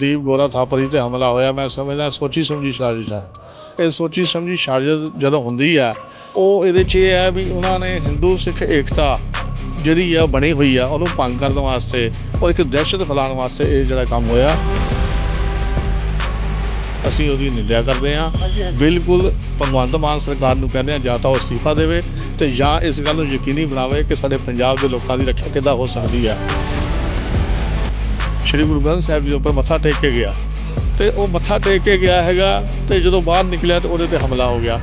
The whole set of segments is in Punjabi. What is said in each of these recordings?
ਸੰਦੀਪ ਗੋਰਾ ਥਾਪਰੀ ਤੇ ਹਮਲਾ ਹੋਇਆ ਮੈਂ ਸਮਝਦਾ ਸੋਚੀ ਸਮਝੀ ਸਾਜ਼ਿਸ਼ ਹੈ। ਇਹ ਸੋਚੀ ਸਮਝੀ ਸਾਜ਼ਿਸ਼ ਜਦੋਂ ਹੁੰਦੀ ਹੈ ਉਹ ਇਹਦੇ 'ਚ ਇਹ ਹੈ ਵੀ ਉਹਨਾਂ ਨੇ ਹਿੰਦੂ ਸਿੱਖ ਏਕਤਾ ਜਿਹੜੀ ਆ ਬਣੀ ਹੋਈ ਆ ਉਹਨੂੰ ਭੰਗ ਕਰਨ ਵਾਸਤੇ ਔਰ ਇੱਕ ਦਹਿਸ਼ਤ ਫੈਲਾਉਣ ਵਾਸਤੇ ਇਹ ਜਿਹੜਾ ਕੰਮ ਹੋਇਆ। ਅਸੀਂ ਉਹਦੀ ਨਿੰਦਿਆ ਕਰਦੇ ਹਾਂ। ਬਿਲਕੁਲ ਭਗਵੰਤ ਮਾਨ ਸਰਕਾਰ ਨੂੰ ਕਹਿੰਦੇ ਆ ਜਾਂ ਤਾਂ ਉਹ ਅਸਤੀਫਾ ਦੇਵੇ ਤੇ ਜਾਂ ਇਸ ਗੱਲ ਨੂੰ ਯਕੀਨੀ ਬਣਾਵੇ ਕਿ ਸਾਡੇ ਪੰਜਾਬ ਦੇ ਲੋਕਾਂ ਦੀ ਰੱਖਿਆ ਕਿੱਦਾਂ ਹੋ ਸਕਦੀ ਹੈ। ਸ਼੍ਰੀ ਗੁਰੂ ਗ੍ਰੰਥ ਸਾਹਿਬ ਜੀ ਦੇ ਉੱਪਰ ਮੱਥਾ ਟੇਕ ਕੇ ਗਿਆ। ਤੇ ਉਹ ਮੱਥਾ ਟੇਕ ਕੇ ਗਿਆ ਹੈਗਾ ਤੇ ਜਦੋਂ ਬਾਹਰ ਨਿਕਲਿਆ ਤੇ ਉਹਦੇ ਤੇ ਹਮਲਾ ਹੋ ਗਿਆ।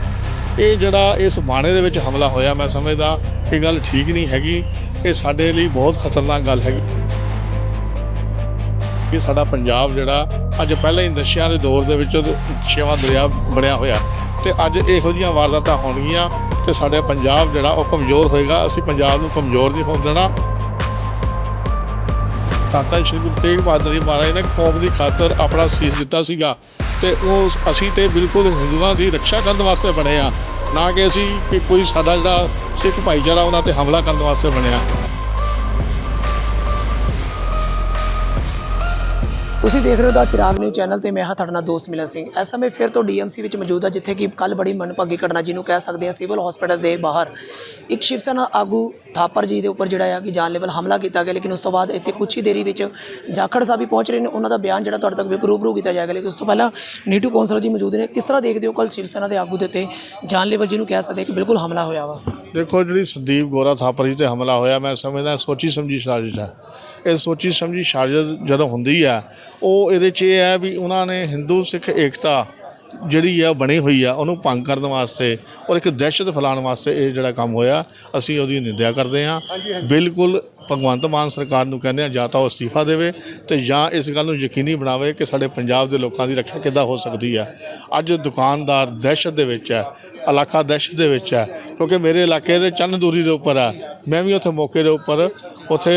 ਇਹ ਜਿਹੜਾ ਇਸ ਬਾਣੇ ਦੇ ਵਿੱਚ ਹਮਲਾ ਹੋਇਆ ਮੈਂ ਸਮਝਦਾ, ਇਹ ਗੱਲ ਠੀਕ ਨਹੀਂ ਹੈਗੀ। ਇਹ ਸਾਡੇ ਲਈ ਬਹੁਤ ਖਤਰਨਾਕ ਗੱਲ ਹੈਗੀ। ਕਿ ਸਾਡਾ ਪੰਜਾਬ ਜਿਹੜਾ, ਅੱਜ ਪਹਿਲਾਂ ਹੀ ਨਸ਼ਿਆਂ ਦੇ ਦੌਰ ਦੇ ਵਿੱਚ ਛੇਵਾਂ ਦਰਿਆ ਬਣਿਆ ਹੋਇਆ। ਤੇ ਅੱਜ ਇਹੋ ਜਿਹੀਆਂ ਵਾਰਦਾਤਾਂ ਹੋਣਗੀਆਂ ਤੇ ਸਾਡੇ ਪੰਜਾਬ ਜਿਹੜਾ ਉਹ ਕਮਜ਼ੋਰ ਹੋਏਗਾ। ਅਸੀਂ ਪੰਜਾਬ ਨੂੰ ਕਮਜ਼ੋਰ ਨਹੀਂ ਹੋਣ ਦੇਣਾ। ਤਾਤਾ ਸ਼੍ਰੀ ਗੁਰੂ ਤੇਗ ਬਹਾਦਰ ਜੀ ਮਹਾਰਾਜ ਨੇ ਕੌਮ ਦੀ ਖਾਤਰ ਆਪਣਾ ਸੀਸ ਦਿੱਤਾ ਸੀਗਾ ਤੇ ਉਹ ਅਸੀਂ ਤੇ ਬਿਲਕੁਲ ਹਿੰਦੂਆਂ ਦੀ ਰੱਖਿਆ ਕਰਨ ਵਾਸਤੇ ਬਣੇ ਆ, ਨਾ ਕਿ ਅਸੀਂ ਕਿ ਕੋਈ ਸਾਡਾ ਜਿਹੜਾ ਸਿੱਖ ਭਾਈਚਾਰਾ ਉਹਨਾਂ ਤੇ ਹਮਲਾ ਕਰਨ ਵਾਸਤੇ ਬਣਿਆ। ਤੁਸੀਂ ਦੇਖ ਰਹੇ ਹੋ ਦਾ ਚਿਰਾਗ ਨਿਊ ਚੈਨਲ ਤੇ ਮੈਂ ਹਾਂ ਤੁਹਾਡਾ ਨਾਲ ਦੋਸਤ ਮਿਲਨ ਸਿੰਘ। ਇਸ ਸਮੇਂ ਫਿਰ ਤੋਂ ਡੀਐਮਸੀ ਵਿੱਚ ਮੌਜੂਦ ਹਾਂ ਜਿੱਥੇ ਕਿ ਕੱਲ ਬੜੀ ਮਨਭਾਗੀ ਘਟਨਾ ਜਿਹਨੂੰ ਕਹਿ ਸਕਦੇ ਹਾਂ ਸਿਵਲ ਹਸਪੀਟਲ ਦੇ ਬਾਹਰ। ਇੱਕ ਸ਼ਿਵ ਸੈਨਾ ਆਗੂ ਥਾਪਰ ਜੀ ਦੇ ਉੱਪਰ ਜਿਹੜਾ ਆ ਕਿ ਜਾਨਲੇਵਾ ਹਮਲਾ ਕੀਤਾ ਗਿਆ, ਲੇਕਿਨ ਉਸ ਤੋਂ ਬਾਅਦ ਇੱਥੇ ਕੁਝ ਹੀ ਦੇਰੀ ਵਿੱਚ ਜਾਖੜ ਸਾਹਿਬ ਵੀ ਪਹੁੰਚ ਰਹੇ ਨੇ। ਉਹਨਾਂ ਦਾ ਬਿਆਨ ਜਿਹੜਾ ਤੁਹਾਡੇ ਤੱਕ ਬਿਲਕੁਲ ਰੂਬਰੂ ਕੀਤਾ ਜਾਏਗਾ, ਲੇਕਿਨ ਉਸ ਤੋਂ ਪਹਿਲਾਂ ਨੀਟੂ ਕੌਂਸਲਰ ਜੀ ਮੌਜੂਦ ਨੇ। ਕਿਸ ਤਰ੍ਹਾਂ ਦੇਖਦੇ ਹੋ ਕੱਲ ਸ਼ਿਵ ਸੈਨਾ ਦੇ ਆਗੂ ਦੇ ਉੱਤੇ ਜਾਨਲੇਵਲ ਜਿਹਨੂੰ ਕਹਿ ਸਕਦੇ ਕਿ ਬਿਲਕੁਲ ਹਮਲਾ ਹੋਇਆ ਵਾ? ਦੇਖੋ, ਜਿਹੜੀ ਸੰਦੀਪ ਗੋਰਾ ਥਾਪਰ ਜੀ ਤੇ ਹਮਲਾ ਹੋਇਆ, ਮੈਂ ਸਮਝਦਾ ਸੋਚੀ ਸਮਝੀ ਸਾਜ਼ਿਸ਼ ਹੈ। ਇਹ ਸੋਚੀ ਸਮਝੀ ਸਾਜ਼ਿਸ਼ ਜਦੋਂ ਹੁੰਦੀ ਹੈ ਉਹ ਇਹਦੇ 'ਚ ਇਹ ਹੈ ਵੀ ਉਹਨਾਂ ਨੇ ਹਿੰਦੂ ਸਿੱਖ ਏਕਤਾ ਜਿਹੜੀ ਆ ਬਣੀ ਹੋਈ ਆ ਉਹਨੂੰ ਭੰਗ ਕਰਨ ਵਾਸਤੇ ਔਰ ਇੱਕ ਦਹਿਸ਼ਤ ਫੈਲਾਉਣ ਵਾਸਤੇ ਇਹ ਜਿਹੜਾ ਕੰਮ ਹੋਇਆ ਅਸੀਂ ਉਹਦੀ ਨਿੰਦਿਆ ਕਰਦੇ ਹਾਂ। ਬਿਲਕੁਲ ਭਗਵੰਤ ਮਾਨ ਸਰਕਾਰ ਨੂੰ ਕਹਿੰਦੇ ਆ ਜਾਂ ਤਾਂ ਉਹ ਅਸਤੀਫਾ ਦੇਵੇ ਤੇ ਜਾਂ ਇਸ ਗੱਲ ਨੂੰ ਯਕੀਨੀ ਬਣਾਵੇ ਕਿ ਸਾਡੇ ਪੰਜਾਬ ਦੇ ਲੋਕਾਂ ਦੀ ਰੱਖਿਆ ਕਿੱਦਾਂ ਹੋ ਸਕਦੀ ਹੈ ਅੱਜ ਦੁਕਾਨਦਾਰ ਦਹਿਸ਼ਤ ਦੇ ਵਿੱਚ ਹੈ ਇਲਾਕਾ ਦਹਿਸ਼ਤ ਦੇ ਵਿੱਚ ਹੈ, ਕਿਉਂਕਿ ਮੇਰੇ ਇਲਾਕੇ ਦੇ ਚੰਨ ਦੂਰੀ ਦੇ ਉੱਪਰ ਆ ਮੈਂ ਵੀ ਉੱਥੇ ਮੌਕੇ ਦੇ ਉੱਪਰ ਉੱਥੇ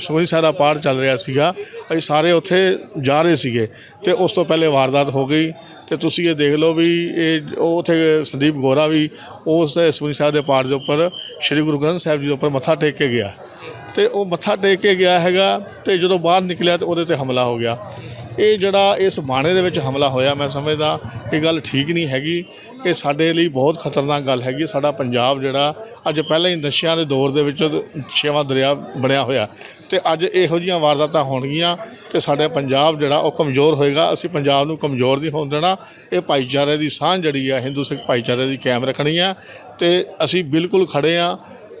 ਸੋਨੀ ਸਾਹਿਬ ਦਾ ਪਾਠ ਚੱਲ ਰਿਹਾ ਸੀਗਾ। ਅਸੀਂ ਸਾਰੇ ਉੱਥੇ ਜਾ ਰਹੇ ਸੀਗੇ ਤੇ ਉਸ ਤੋਂ ਪਹਿਲੇ ਵਾਰਦਾਤ ਹੋ ਗਈ। ਤੇ ਤੁਸੀਂ ਇਹ ਦੇਖ ਲਓ ਵੀ ਇਹ ਉਹ ਉੱਥੇ ਸੰਦੀਪ ਗੋਰਾ ਵੀ ਉਸ ਸੋਨੀ ਸਾਹਿਬ ਦੇ ਪਾੜ ਦੇ ਉੱਪਰ ਸ੍ਰੀ ਗੁਰੂ ਗ੍ਰੰਥ ਸਾਹਿਬ ਜੀ ਦੇ ਉੱਪਰ ਮੱਥਾ ਟੇਕ ਕੇ ਗਿਆ। ਤੇ ਉਹ ਮੱਥਾ ਟੇਕ ਕੇ ਗਿਆ ਹੈਗਾ ਤੇ ਜਦੋਂ ਬਾਹਰ ਨਿਕਲਿਆ ਤੇ ਉਹਦੇ ਤੇ ਹਮਲਾ ਹੋ ਗਿਆ। ਇਹ ਜਿਹੜਾ ਇਸ ਬਾਣੇ ਦੇ ਵਿੱਚ ਹਮਲਾ ਹੋਇਆ, ਮੈਂ ਸਮਝਦਾ ਇਹ ਗੱਲ ਠੀਕ ਨਹੀਂ ਹੈਗੀ। ਇਹ ਸਾਡੇ ਲਈ ਬਹੁਤ ਖਤਰਨਾਕ ਗੱਲ ਹੈਗੀ ਸਾਡਾ ਪੰਜਾਬ ਜਿਹੜਾ, ਅੱਜ ਪਹਿਲਾਂ ਹੀ ਨਸ਼ਿਆਂ ਦੇ ਦੌਰ ਦੇ ਵਿੱਚ ਛੇਵਾਂ ਦਰਿਆ ਬਣਿਆ ਹੋਇਆ। ਤੇ ਅੱਜ ਇਹੋ ਜਿਹੀਆਂ ਵਾਰਦਾਤਾਂ ਹੋਣਗੀਆਂ ਤੇ ਸਾਡਾ ਪੰਜਾਬ ਜਿਹੜਾ, ਉਹ ਕਮਜ਼ੋਰ ਹੋਏਗਾ। ਅਸੀਂ ਪੰਜਾਬ ਨੂੰ ਕਮਜ਼ੋਰ ਨਹੀਂ ਹੋਣ ਦੇਣਾ। ਇਹ ਭਾਈਚਾਰੇ ਦੀ ਸਾਂਝ ਜਿਹੜੀ ਆ ਹਿੰਦੂ ਸਿੱਖ ਭਾਈਚਾਰੇ ਦੀ ਕਾਇਮ ਰੱਖਣੀ ਆ ਤੇ ਅਸੀਂ ਬਿਲਕੁਲ ਖੜੇ ਆ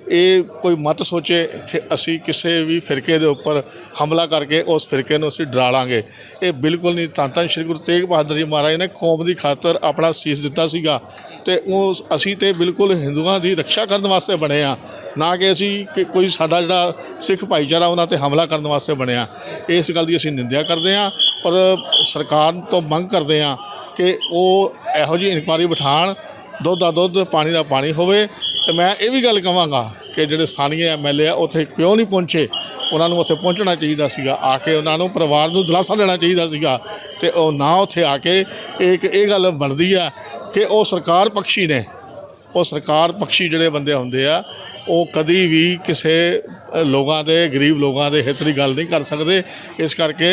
ਇਹ ਕੋਈ ਮਤ ਸੋਚੇ ਕਿ ਅਸੀਂ ਕਿਸੇ ਵੀ ਫਿਰਕੇ ਦੇ ਉੱਪਰ ਹਮਲਾ ਕਰਕੇ ਉਸ ਫਿਰਕੇ ਨੂੰ ਅਸੀਂ ਡਰਾ ਲਾਂਗੇ। ਇਹ ਬਿਲਕੁਲ ਨਹੀਂ। ਤਾਂ ਤਾਂ ਸ਼੍ਰੀ ਗੁਰੂ ਤੇਗ ਬਹਾਦਰ ਜੀ ਮਹਾਰਾਜ ਨੇ ਕੌਮ ਦੀ ਖਾਤਰ ਆਪਣਾ ਸੀਸ ਦਿੱਤਾ ਸੀਗਾ ਤੇ ਉਹ ਅਸੀਂ ਤੇ ਬਿਲਕੁਲ ਹਿੰਦੂਆਂ ਦੀ ਰੱਖਿਆ ਕਰਨ ਵਾਸਤੇ ਬਣੇ ਆ ਨਾ ਕਿ ਅਸੀਂ ਕਿ ਕੋਈ ਸਾਡਾ ਜਿਹੜਾ ਸਿੱਖ ਭਾਈਚਾਰਾ ਉਹਨਾਂ ਤੇ ਹਮਲਾ ਕਰਨ ਵਾਸਤੇ ਬਣਿਆ ਇਸ ਗੱਲ ਦੀ ਅਸੀਂ ਨਿੰਦਿਆ ਕਰਦੇ ਆ ਔਰ ਸਰਕਾਰ ਤੋਂ ਮੰਗ ਕਰਦੇ ਆ ਕਿ ਉਹ ਇਹੋ ਜਿਹੀ ਇਨਕੁਆਰੀ ਬਿਠਾਣ ਦੁੱਧ ਦਾ ਦੁੱਧ, ਪਾਣੀ ਦਾ ਪਾਣੀ ਹੋਵੇ ਤੇ ਮੈਂ ਇਹ ਵੀ ਗੱਲ ਕਹਾਂਗਾ ਕਿ ਜਿਹੜੇ ਸਥਾਨੀय ਐਮਐਲਏ ਆ, ਉੱਥੇ ਕਿਉਂ ਨਹੀਂ ਪਹੁੰਚੇ? ਉਹਨਾਂ ਨੂੰ ਉੱਥੇ ਪਹੁੰਚਣਾ ਚਾਹੀਦਾ ਸੀਗਾ। ਆ ਕੇ ਉਹਨਾਂ ਨੂੰ ਪਰਿਵਾਰ ਨੂੰ ਦਿਲਾਸਾ ਦੇਣਾ ਚਾਹੀਦਾ ਸੀਗਾ। ਤੇ ਉਹ ਨਾ ਉੱਥੇ ਆ ਕੇ ਇੱਕ, ਇਹ ਗੱਲ ਬਣਦੀ ਆ ਕਿ ਉਹ ਸਰਕਾਰ ਪਕਸ਼ੀ ਨੇ। ਉਹ ਸਰਕਾਰ ਪਕਸ਼ੀ ਜਿਹੜੇ ਬੰਦੇ ਹੁੰਦੇ ਆ ਉਹ ਕਦੀ ਵੀ ਕਿਸੇ ਲੋਕਾਂ ਦੇ, ਗਰੀਬ ਲੋਕਾਂ ਦੇ ਹਿੱਤ ਦੀ ਗੱਲ ਨਹੀਂ ਕਰ ਸਕਦੇ। ਇਸ ਕਰਕੇ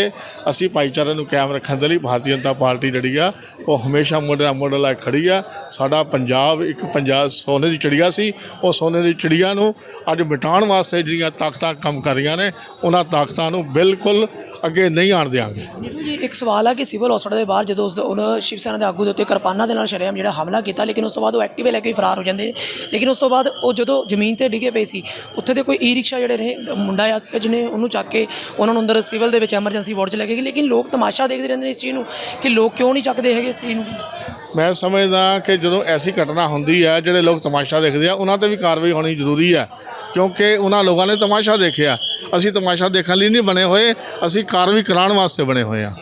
ਅਸੀਂ ਭਾਈਚਾਰੇ ਨੂੰ ਕਾਇਮ ਰੱਖਣ ਦੇ ਲਈ ਭਾਰਤੀ ਜਨਤਾ ਪਾਰਟੀ ਜਿਹੜੀ ਆ, ਉਹ ਹਮੇਸ਼ਾ ਮੋਢੇ ਨਾਲ ਮੋਢਾ ਲਾ ਕੇ ਖੜੀ ਆ। ਸਾਡਾ ਪੰਜਾਬ ਇੱਕ ਪੰਜਾਬ ਸੋਨੇ ਦੀ ਚਿੜੀਆ ਸੀ। ਉਹ ਸੋਨੇ ਦੀ ਚਿੜੀਆ ਨੂੰ ਅੱਜ ਮਿਟਾਉਣ ਵਾਸਤੇ ਜਿਹੜੀਆਂ ਤਾਕਤਾਂ ਕੰਮ ਕਰ ਰਹੀਆਂ ਨੇ, ਉਹਨਾਂ ਤਾਕਤਾਂ ਨੂੰ ਬਿਲਕੁਲ ਅੱਗੇ ਨਹੀਂ ਆਣ ਦਿਆਂਗੇ। ਜੀ, ਇੱਕ ਸਵਾਲ ਆ ਕਿ ਸਿਵਲ ਹਸਪਤਾਲ ਦੇ ਬਾਹਰ ਜਦੋਂ ਉਸ ਉਹਨਾਂ ਸ਼ਿਵ ਸੈਨਾ ਦੇ ਆਗੂ ਦੇ ਉੱਤੇ ਕਿਰਪਾਨਾਂ ਦੇ ਨਾਲ ਸ਼ਰੇਆਮ ਜਿਹੜਾ ਹਮਲਾ ਕੀਤਾ, ਲੇਕਿਨ ਉਸ ਤੋਂ ਬਾਅਦ ਉਹ ਐਕਟਿਵੇ ਲੈ ਕੇ ਫਰਾਰ ਹੋ ਜਾਂਦੇ ਨੇ। ਲੇਕਿਨ ਉਸ ਤੋਂ ਬਾਅਦ ਉਹ ਜਦੋਂ ਜ਼ਮੀਨ ਤੇ ਡਿੱਗੇ ਪਏ ਸੀ। ਉੱਥੇ ਦੇ ਕੋਈ ਈ ਰਿਕਸ਼ਾ ਜਿਹੜੇ ਰਹੇ, ਮੁੰਡਾ ਆ ਸੀ ਜਿਹਨੇ ਉਹਨੂੰ ਚੱਕ ਕੇ ਉਹਨਾਂ ਨੂੰ ਅੰਦਰ ਸਿਵਲ ਦੇ ਵਿੱਚ ਐਮਰਜੈਂਸੀ ਵਾਰਡ 'ਚ ਲੈ ਕੇ ਗਏ। ਲੇਕਿਨ ਲੋਕ ਤਮਾਸ਼ਾ ਦੇਖਦੇ ਰਹਿੰਦੇ ਨੇ ਇਸ ਚੀਜ਼ ਨੂੰ ਕਿ ਲੋਕ ਕਿਉਂ ਨਹੀਂ ਚੱਕਦੇ ਹੈਗੇ ਇਸ ਚੀਜ਼ ਨੂੰ? ਮੈਂ ਸਮਝਦਾ ਕਿ ਜਦੋਂ ਐਸੀ ਘਟਨਾ ਹੁੰਦੀ ਹੈ ਜਿਹੜੇ ਲੋਕ ਤਮਾਸ਼ਾ ਦੇਖਦੇ ਆ, ਉਹਨਾਂ ਤੇ ਵੀ ਕਾਰਵਾਈ ਹੋਣੀ ਜ਼ਰੂਰੀ ਹੈ ਕਿਉਂਕਿ ਉਹਨਾਂ ਲੋਕਾਂ ਨੇ ਤਮਾਸ਼ਾ ਦੇਖਿਆ। ਅਸੀਂ ਤਮਾਸ਼ਾ ਦੇਖਣ ਲਈ ਨਹੀਂ ਬਣੇ ਹੋਏ, ਅਸੀਂ ਕਾਰਵਾਈ ਕਰਾਉਣ ਵਾਸਤੇ ਬਣੇ ਹੋਏ ਆ।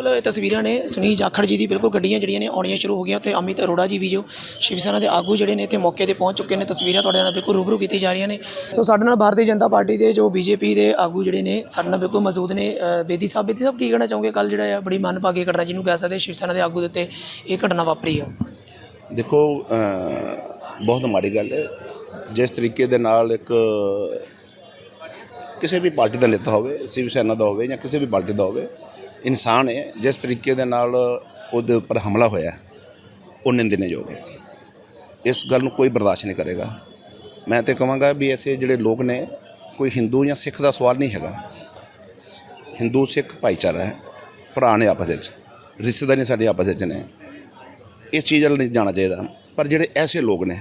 ਬਿਲਕੁਲ, ਇਹ ਤਸਵੀਰਾਂ ਨੇ ਸੁਨੀਲ ਜਾਖੜ ਜੀ ਦੀ ਬਿਲਕੁਲ ਗੱਡੀਆਂ ਜਿਹੜੀਆਂ ਨੇ ਆਉਣੀਆਂ ਸ਼ੁਰੂ ਹੋ ਗਈਆਂ ਤੇ ਅਮਿਤ ਅਰੋੜਾ ਜੀ ਵੀ ਜੋ ਸ਼ਿਵ ਸੈਨਾ ਦੇ ਆਗੂ ਜਿਹੜੇ ਨੇ ਇੱਥੇ ਮੌਕੇ ਤੇ ਪਹੁੰਚ ਚੁੱਕੇ ਨੇ, ਤਸਵੀਰਾਂ ਤੁਹਾਡੇ ਨਾਲ ਬਿਲਕੁਲ ਰੂਬਰੂ ਕੀਤੀ ਜਾ ਰਹੀਆਂ ਨੇ। ਸੋ ਸਾਡੇ ਨਾਲ ਭਾਰਤੀ ਜਨਤਾ ਪਾਰਟੀ ਦੇ ਜੋ ਬੀਜੇਪੀ ਦੇ ਆਗੂ ਜਿਹੜੇ ਨੇ, ਸਾਡੇ ਨਾਲ ਬਿਲਕੁਲ ਮੌਜੂਦ ਨੇ ਬੇਦੀ ਸਾਹਿਬ। ਬੇਦੀ ਸਾਹਿਬ, ਕੀ ਕਹਿਣਾ ਚਾਹੋਗੇ? ਕੱਲ ਜਿਹੜਾ ਆ, ਬੜੀ ਮੰਦਭਾਗੀ ਘਟਨਾ ਜਿਹਨੂੰ ਕਹਿ ਸਕਦੇ ਸ਼ਿਵ ਸੈਨਾ ਦੇ ਆਗੂ ਦੇ ਉੱਤੇ ਇਹ ਘਟਨਾ ਵਾਪਰੀ ਆ। ਦੇਖੋ ਬਹੁਤ ਮਾੜੀ ਗੱਲ ਹੈ। ਜਿਸ ਤਰੀਕੇ ਦੇ ਨਾਲ ਇੱਕ ਕਿਸੇ ਵੀ ਪਾਰਟੀ ਦਾ ਨੇਤਾ ਹੋਵੇ, ਸਿਵ ਸੈਨਾ ਦਾ ਹੋਵੇ ਜਾਂ ਕਿਸੇ ਵੀ ਪਾਰਟੀ ਦਾ ਹੋਵੇ ਇਨਸਾਨ ਹੈ, ਜਿਸ ਤਰੀਕੇ ਦੇ ਨਾਲ ਉਹਦੇ ਉੱਪਰ ਹਮਲਾ ਹੋਇਆ, ਉਹ ਨਿੰਦਣਯੋਗ ਹੈ। ਇਸ ਗੱਲ ਨੂੰ ਕੋਈ ਬਰਦਾਸ਼ਤ ਨਹੀਂ ਕਰੇਗਾ। ਮੈਂ ਤੇ ਕਹਾਂਗਾ ਵੀ ਐਸੇ ਜਿਹੜੇ ਲੋਕ ਨੇ, ਕੋਈ ਹਿੰਦੂ ਜਾਂ ਸਿੱਖ ਦਾ ਸਵਾਲ ਨਹੀਂ ਹੈਗਾ। ਹਿੰਦੂ ਸਿੱਖ ਭਾਈਚਾਰਾ ਹੈ, ਭਰਾ ਨੇ ਆਪਸ ਵਿੱਚ, ਰਿਸ਼ਤੇਦਾਰੀ ਸਾਡੇ ਆਪਸ ਵਿੱਚ ਨੇ। ਇਸ ਚੀਜ਼ ਵੱਲ ਨਹੀਂ ਜਾਣਾ ਚਾਹੀਦਾ। ਪਰ ਜਿਹੜੇ ਐਸੇ ਲੋਕ ਨੇ,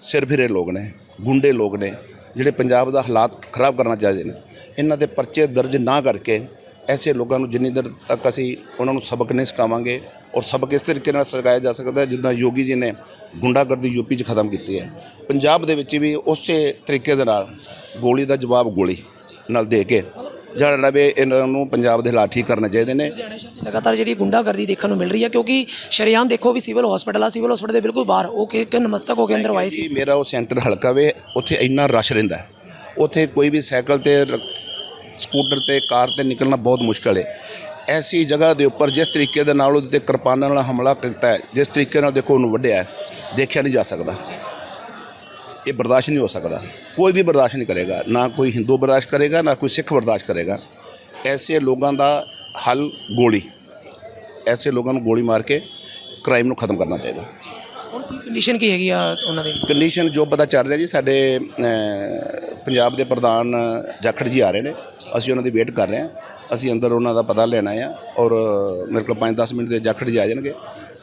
ਸਿਰ ਫਿਰੇ ਲੋਕ ਨੇ, ਗੁੰਡੇ ਲੋਕ ਨੇ, ਜਿਹੜੇ ਪੰਜਾਬ ਦਾ ਹਾਲਾਤ ਖਰਾਬ ਕਰਨਾ ਚਾਹਦੇ ਨੇ, ਇਹਨਾਂ ਦੇ ਪਰਚੇ ਦਰਜ ਨਾ ਕਰਕੇ ਐਸੇ ਲੋਕਾਂ ਨੂੰ ਜਿੰਨੀ ਦੇਰ ਤੱਕ ਅਸੀਂ ਉਹਨਾਂ ਨੂੰ ਸਬਕ ਨਹੀਂ ਸਿਖਾਵਾਂਗੇ ਔਰ ਸਬਕ ਇਸ ਤਰੀਕੇ ਨਾਲ ਸਿਖਾਇਆ ਜਾ ਸਕਦਾ ਹੈ ਜਿੱਦਾਂ ਯੋਗੀ ਜੀ ਨੇ ਗੁੰਡਾਗਰਦੀ ਯੂਪੀ 'ਚ ਖਤਮ ਕੀਤੀ ਹੈ। ਪੰਜਾਬ ਦੇ ਵਿੱਚ ਵੀ ਉਸੇ ਤਰੀਕੇ ਦੇ ਨਾਲ ਗੋਲੀ ਦਾ ਜਵਾਬ ਗੋਲੀ ਨਾਲ ਦੇ ਕੇ ਜਿਹੜਾ ਵੀ ਇਹਨਾਂ ਨੂੰ ਪੰਜਾਬ ਦੇ ਹਾਲਾਤ ਠੀਕ ਕਰਨੇ ਚਾਹੀਦੇ ਨੇ। ਲਗਾਤਾਰ ਜਿਹੜੀ ਗੁੰਡਾਗਰਦੀ ਦੇਖਣ ਨੂੰ ਮਿਲ ਰਹੀ ਹੈ ਕਿਉਂਕਿ ਸ਼ਰੇਆਮ ਦੇਖੋ ਵੀ ਸਿਵਲ ਹਸਪੀਟਲ ਆ ਸਿਵਲ ਹਸਪੀਟਲ ਦੇ ਬਿਲਕੁਲ ਬਾਹਰ ਉਹ ਕਿ ਇੱਕ ਨਮਸਤਕ ਹੋ ਕੇ ਅੰਦਰ ਆਏ ਸੀ। ਕਿ ਮੇਰਾ ਉਹ ਸੈਂਟਰ ਹਲਕਾ ਵੇ ਉੱਥੇ ਇੰਨਾ ਰਸ਼ ਰਹਿੰਦਾ। ਉੱਥੇ ਕੋਈ ਵੀ ਸਾਈਕਲ ਤੇ ਸਕੂਟਰ ਤੇ ਕਾਰ ਤੇ ਨਿਕਲਣਾ ਬਹੁਤ ਮੁਸ਼ਕਲ ਹੈ। ਐਸੀ ਜਗ੍ਹਾ ਦੇ ਉੱਪਰ ਜਿਸ ਤਰੀਕੇ ਦੇ ਨਾਲ ਉਹਦੇ ਤੇ ਕਿਰਪਾਨਾਂ ਨਾਲ ਹਮਲਾ ਕੀਤਾ ਹੈ ਜਿਸ ਤਰੀਕੇ ਨਾਲ ਦੇਖੋ ਉਹਨੂੰ ਵੱਢਿਆ ਦੇਖਿਆ ਨਹੀਂ ਜਾ ਸਕਦਾ। ਇਹ ਬਰਦਾਸ਼ਤ ਨਹੀਂ ਹੋ ਸਕਦਾ। ਕੋਈ ਵੀ ਬਰਦਾਸ਼ਤ ਨਹੀਂ ਕਰੇਗਾ। ਨਾ ਕੋਈ ਹਿੰਦੂ ਬਰਦਾਸ਼ਤ ਕਰੇਗਾ ਨਾ ਕੋਈ ਸਿੱਖ ਬਰਦਾਸ਼ਤ ਕਰੇਗਾ। ਐਸੇ ਲੋਕਾਂ ਦਾ ਹੱਲ ਗੋਲੀ। ਐਸੇ ਲੋਕਾਂ ਨੂੰ ਗੋਲੀ ਮਾਰ ਕੇ ਕ੍ਰਾਈਮ ਨੂੰ ਖਤਮ ਕਰਨਾ ਚਾਹੀਦਾ। ਹੁਣ ਕੀ ਕੰਡੀਸ਼ਨ ਕੀ ਹੈਗੀ ਆ ਉਹਨਾਂ ਦੀ? ਕੰਡੀਸ਼ਨ ਜੋ ਪਤਾ ਚੱਲ ਰਿਹਾ ਜੀ ਸਾਡੇ ਪੰਜਾਬ ਦੇ ਪ੍ਰਧਾਨ ਜਾਖੜ ਜੀ ਆ ਰਹੇ ਨੇ। ਅਸੀਂ ਉਹਨਾਂ ਦੀ ਵੇਟ ਕਰ ਰਹੇ ਹਾਂ। ਅਸੀਂ ਅੰਦਰ ਉਹਨਾਂ ਦਾ ਪਤਾ ਲੈਣਾ ਆ ਔਰ ਮੇਰੇ ਕੋਲ 5-10 ਮਿੰਟ ਦੇ ਜਾਖੜ ਜੀ ਆ ਜਾਣਗੇ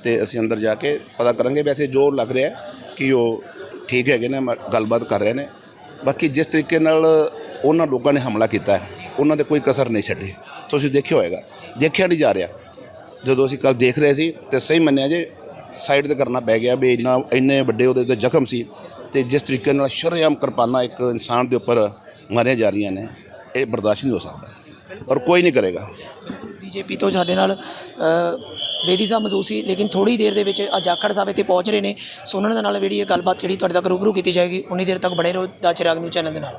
ਤੇ ਅਸੀਂ ਅੰਦਰ ਜਾ ਕੇ ਪਤਾ ਕਰਾਂਗੇ। ਵੈਸੇ ਜੋ ਲੱਗ ਰਿਹਾ ਕਿ ਉਹ ਠੀਕ ਹੈਗੇ ਨੇ, ਮ- ਗੱਲਬਾਤ ਕਰ ਰਹੇ ਨੇ। ਬਾਕੀ ਜਿਸ ਤਰੀਕੇ ਨਾਲ ਉਹਨਾਂ ਲੋਕਾਂ ਨੇ ਹਮਲਾ ਕੀਤਾ ਹੈ, ਉਹਨਾਂ ਦੇ ਕੋਈ ਕਸਰ ਨਹੀਂ ਛੱਡੀ। ਤੁਸੀਂ ਦੇਖਿਆ ਹੋਏਗਾ। ਦੇਖਿਆ ਨਹੀਂ ਜਾ ਰਿਹਾ। ਜਦੋਂ ਅਸੀਂ ਕੱਲ ਦੇਖ ਰਹੇ ਸੀ ਤੇ ਸਹੀ ਮੰਨਿਆ ਜੇ, ਸਾਈਡ ਤੇ ਕਰਨਾ ਪੈ ਗਿਆ ਵੀ ਇੰਨਾ, ਇੰਨੇ ਵੱਡੇ ਉਹਦੇ ਤੇ ਜ਼ਖਮ ਸੀ। ਤੇ ਜਿਸ ਤਰੀਕੇ ਨਾਲ ਸ਼ਰੇਆਮ ਕਿਰਪਾਨਾਂ ਇੱਕ ਇਨਸਾਨ ਦੇ ਉੱਪਰ ਮਾਰੀਆਂ ਜਾ ਰਹੀਆਂ ਨੇ, ਇਹ ਬਰਦਾਸ਼ਤ ਨਹੀਂ ਹੋ ਸਕਦਾ ਔਰ ਕੋਈ ਨਹੀਂ ਕਰੇਗਾ। ਬੀਜੇਪੀ ਤੋਂ ਸਾਡੇ ਨਾਲ ਬੇਦੀ ਸਾਹਿਬ ਮੌਜੂਦ ਸੀ, ਲੇਕਿਨ ਥੋੜੀ ਦੇਰ ਦੇ ਵਿੱਚ ਅੱਜ ਜਾਖੜ ਸਾਹਿਬ ਇੱਥੇ ਪਹੁੰਚ ਰਹੇ ਨੇ। ਸੋ ਉਹਨਾਂ ਦੇ ਨਾਲ ਜਿਹੜੀ ਇਹ ਗੱਲਬਾਤ ਜਿਹੜੀ ਤੁਹਾਡੇ ਤੱਕ ਰੂਬਰੂ ਕੀਤੀ ਜਾਏਗੀ, ਉਨੀ ਦੇਰ ਤੱਕ ਬਣੇ ਰਹੋ, ਦਾ ਚਿਰਾਗ ਨਿਊਜ਼ ਚੈਨਲ ਦੇ ਨਾਲ।